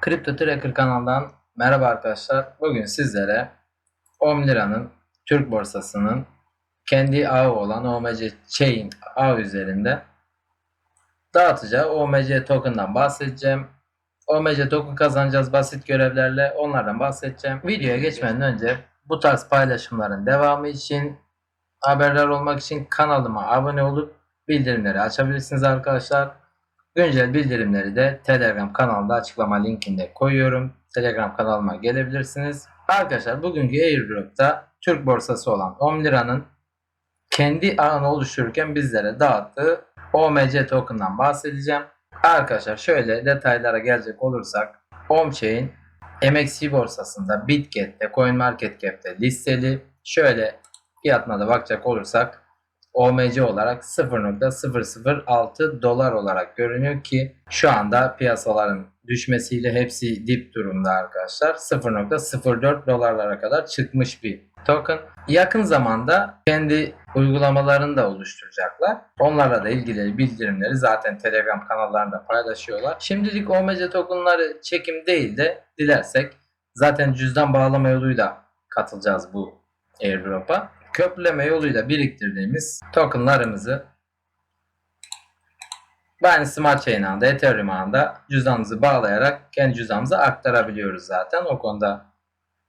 Kripto Tracker kanalından merhaba arkadaşlar. Bugün sizlere 10 liranın Türk borsasının kendi ağı olan OMC Chain ağı üzerinde dağıtacağı OMC token'dan bahsedeceğim. OMC token kazanacağız basit görevlerle onlardan bahsedeceğim. Videoya geçmeden önce bu tarz paylaşımların devamı için haberdar olmak için kanalıma abone olup bildirimleri açabilirsiniz arkadaşlar. Güncel bildirimleri de Telegram kanalında açıklama linkinde koyuyorum. Telegram kanalıma gelebilirsiniz. Arkadaşlar bugünkü Airdrop'ta Türk borsası olan 10 liranın kendi ağını oluştururken bizlere dağıttığı OMC token'dan bahsedeceğim. Arkadaşlar şöyle detaylara gelecek olursak OMChain MXC borsasında Bitget'te CoinMarketCap'te listeli. Şöyle fiyatına da bakacak olursak OMC olarak 0.006 dolar olarak görünüyor ki şu anda piyasaların düşmesiyle hepsi dip durumda arkadaşlar. 0.04 dolarlara kadar çıkmış bir token. Yakın zamanda kendi uygulamalarını da oluşturacaklar. Onlarla da ilgili bildirimleri zaten Telegram kanallarında paylaşıyorlar. Şimdilik OMC tokenları çekim değil de dilersek zaten cüzdan bağlama yoluyla katılacağız bu airdrop'a köprüleme yoluyla biriktirdiğimiz tokenlarımızı Binance Smart Chain ağında, Ethereum ağında cüzdanımızı bağlayarak kendi cüzdanımıza aktarabiliyoruz zaten. O konuda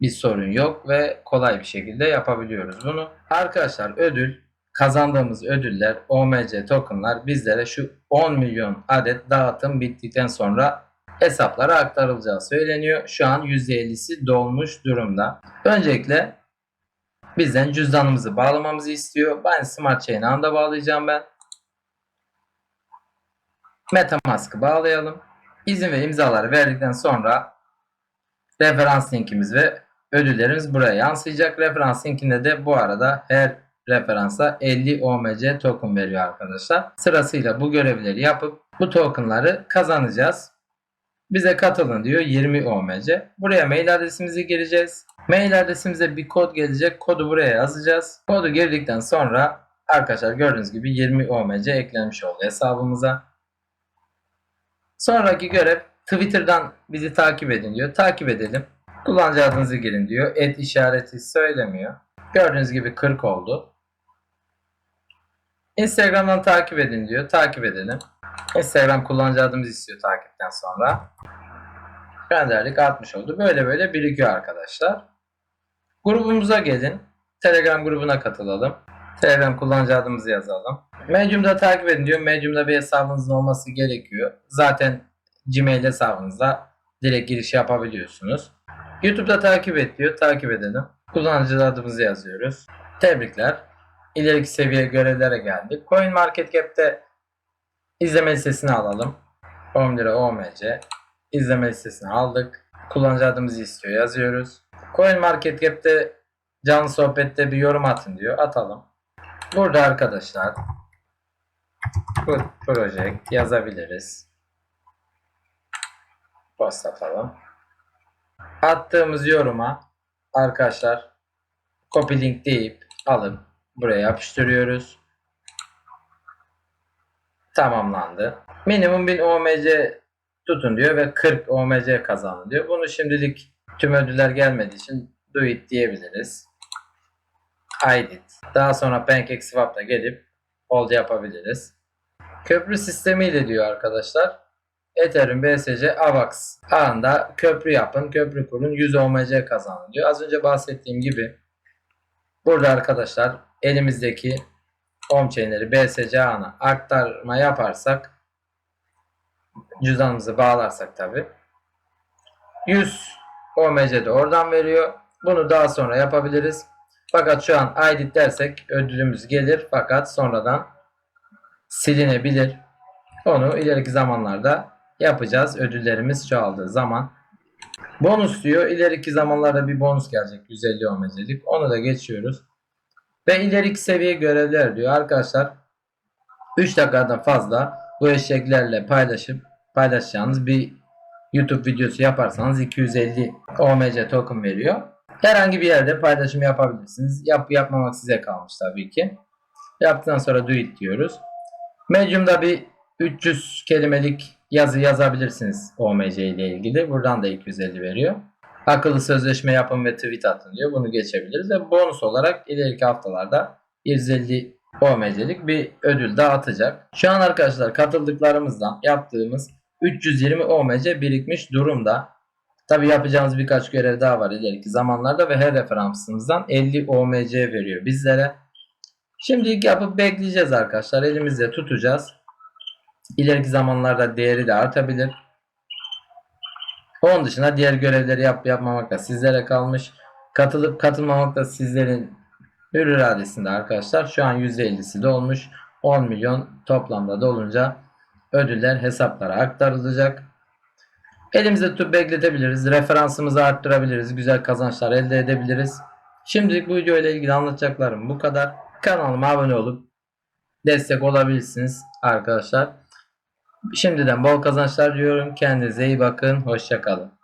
bir sorun yok ve kolay bir şekilde yapabiliyoruz bunu. Arkadaşlar ödül, kazandığımız ödüller, OMC tokenlar bizlere şu 10 milyon adet dağıtım bittikten sonra hesaplara aktarılacağı söyleniyor. Şu an %50'si dolmuş durumda. Öncelikle Bizden cüzdanımızı bağlamamızı istiyor. Ben Smart Chain anda bağlayacağım ben. Metamask'ı bağlayalım. İzin ve imzaları verdikten sonra referans linkimiz ve ödüllerimiz buraya yansıyacak. Referans linkinde de bu arada her referansa 50 OMC token veriyor arkadaşlar. Sırasıyla bu görevleri yapıp bu tokenları kazanacağız. Bize katılın diyor 20 OMC. Buraya mail adresimizi gireceğiz. Mail adresimize bir kod gelecek. Kodu buraya yazacağız. Kodu girdikten sonra arkadaşlar gördüğünüz gibi 20 OMC eklenmiş oldu hesabımıza. Sonraki görev Twitter'dan bizi takip edin diyor. Takip edelim. Kullanıcı adınızı girin diyor. Et işareti söylemiyor. Gördüğünüz gibi 40 oldu. Instagram'dan takip edin diyor. Takip edelim. Instagram kullanıcı adımızı istiyor takipten sonra. Gönderdik 60 oldu. Böyle böyle birikiyor arkadaşlar. Grubumuza gelin. Telegram grubuna katılalım. Telegram kullanıcı adımızı yazalım. Medium'da takip edin diyor. Medium'da bir hesabınızın olması gerekiyor. Zaten Gmail hesabınızda direkt giriş yapabiliyorsunuz. YouTube'da takip et diyor. Takip edelim. Kullanıcı adımızı yazıyoruz. Tebrikler. İleriki seviye görevlere geldik. CoinMarketCap'te izleme listesini alalım. 10 lira OMC. İzleme listesini aldık. Kullanıcı adımızı istiyor. Yazıyoruz. CoinMarketCap'te canlı sohbette bir yorum atın diyor. Atalım. Burada arkadaşlar bu project yazabiliriz. Post atalım. Attığımız yoruma arkadaşlar copy link deyip alıp buraya yapıştırıyoruz. Tamamlandı. Minimum 1000 OMC tutun diyor ve 40 OMC kazanın diyor. Bunu şimdilik tüm ödüller gelmediği için do it diyebiliriz. I did. Daha sonra PancakeSwap'ta gelip hold yapabiliriz. Köprü sistemiyle diyor arkadaşlar. Ethereum, BSC, AVAX ağında köprü yapın, köprü kurun, 100 OMC kazanın diyor. Az önce bahsettiğim gibi burada arkadaşlar elimizdeki on-chain'leri BSC ağına aktarma yaparsak cüzdanımızı bağlarsak tabi 100 OMC de oradan veriyor. Bunu daha sonra yapabiliriz. Fakat şu an edit dersek ödülümüz gelir fakat sonradan silinebilir. Onu ileriki zamanlarda yapacağız. Ödüllerimiz çoğaldığı zaman. Bonus diyor. İleriki zamanlarda bir bonus gelecek. 150 OMC'lik. Onu da geçiyoruz. Ve ileriki seviye görevler diyor. Arkadaşlar 3 dakikadan fazla bu eşeklerle paylaşıp paylaşacağınız bir YouTube videosu yaparsanız 250 OMC token veriyor. Herhangi bir yerde paylaşım yapabilirsiniz. Yap yapmamak size kalmış tabii ki. Yaptıktan sonra do it diyoruz. Medium'da bir 300 kelimelik yazı yazabilirsiniz OMC ile ilgili. Buradan da 250 veriyor. Akıllı sözleşme yapın ve tweet atın diyor. Bunu geçebiliriz ve bonus olarak ileriki haftalarda 150 OMC'lik bir ödül dağıtacak. Şu an arkadaşlar katıldıklarımızdan yaptığımız 320 OMC birikmiş durumda. Tabi yapacağımız birkaç görev daha var ileriki zamanlarda ve her referansımızdan 50 OMC veriyor bizlere. Şimdilik yapıp bekleyeceğiz arkadaşlar. Elimizde tutacağız. İleriki zamanlarda değeri de artabilir. Onun dışında diğer görevleri yap yapmamak da sizlere kalmış. Katılıp katılmamak da sizlerin hür iradesinde arkadaşlar. Şu an %50'si dolmuş. 10 milyon toplamda dolunca ödüller hesaplara aktarılacak. Elimizde tutup bekletebiliriz. Referansımızı arttırabiliriz. Güzel kazançlar elde edebiliriz. Şimdilik bu video ile ilgili anlatacaklarım bu kadar. Kanalıma abone olup destek olabilirsiniz arkadaşlar. Şimdiden bol kazançlar diyorum. Kendinize iyi bakın. Hoşçakalın.